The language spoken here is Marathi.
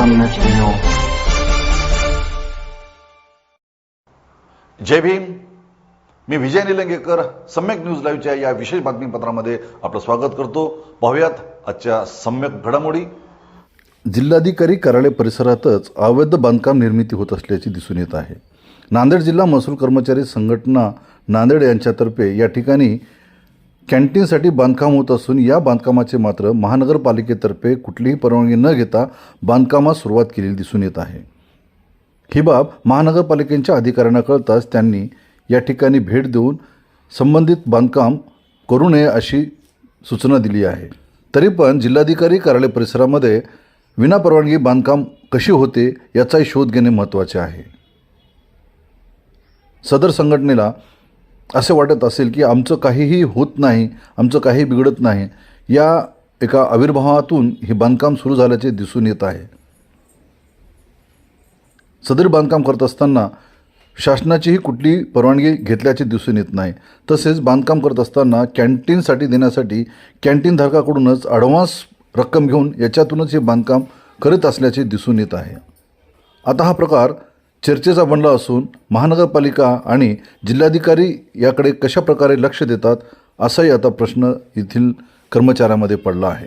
सम्यक न्यूज जय भीम। मी विजय निलंगेकर सम्यक न्यूज लाईव्हच्या या विशेष बातमीपत्रामध्ये आपलं स्वागत करतो. पाहुयात आजच्या सम्यक घडामोडी. जिल्हाधिकारी कार्यालय परिसरातच अवैध बांधकाम निर्मिती होत असल्याचे दिसून येत आहे. नांदेड जिल्हा महसूल कर्मचारी संघटना नांदेड यांच्यातर्फे या ठिकाणी कॅन्टीनसाठी बांधकाम होत असून या बांधकामाचे मात्र महानगरपालिकेतर्फे कुठलीही परवानगी न घेता बांधकामास सुरुवात केलेली दिसून येत आहे. ही बाब महानगरपालिकेच्या अधिकाऱ्यांना कळताच त्यांनी या ठिकाणी भेट देऊन संबंधित बांधकाम करू नये अशी सूचना दिली आहे. तरी पण जिल्हाधिकारी कार्यालय परिसरामध्ये विनापरवानगी बांधकाम कशी होते याचाही शोध घेणे महत्त्वाचे आहे. सदर संघटनेला असे वाटत असेल की आमचं काहीही होत नाही आमचं काही बिघडत नाही या एका आविर्भावातून हे बांधकाम सुरू झाल्याचे दिसून येत आहे. सदर बांधकाम करत असताना शासनाचीही कुठली परवानगी घेतल्याचे दिसून येत नाही. तसेच बांधकाम करत असताना कॅन्टीनसाठी देण्यासाठी कॅन्टीनधारकाकडूनच ॲडव्हान्स रक्कम घेऊन याच्यातूनच हे बांधकाम करत असल्याचे दिसून येत आहे. आता हा प्रकार चर्चेचा बनला असून महानगरपालिका आणि जिल्हाधिकारी याकडे कशा प्रकारे लक्ष देतात असाही आता प्रश्न येथील कर्मचाऱ्यामध्ये पडला आहे.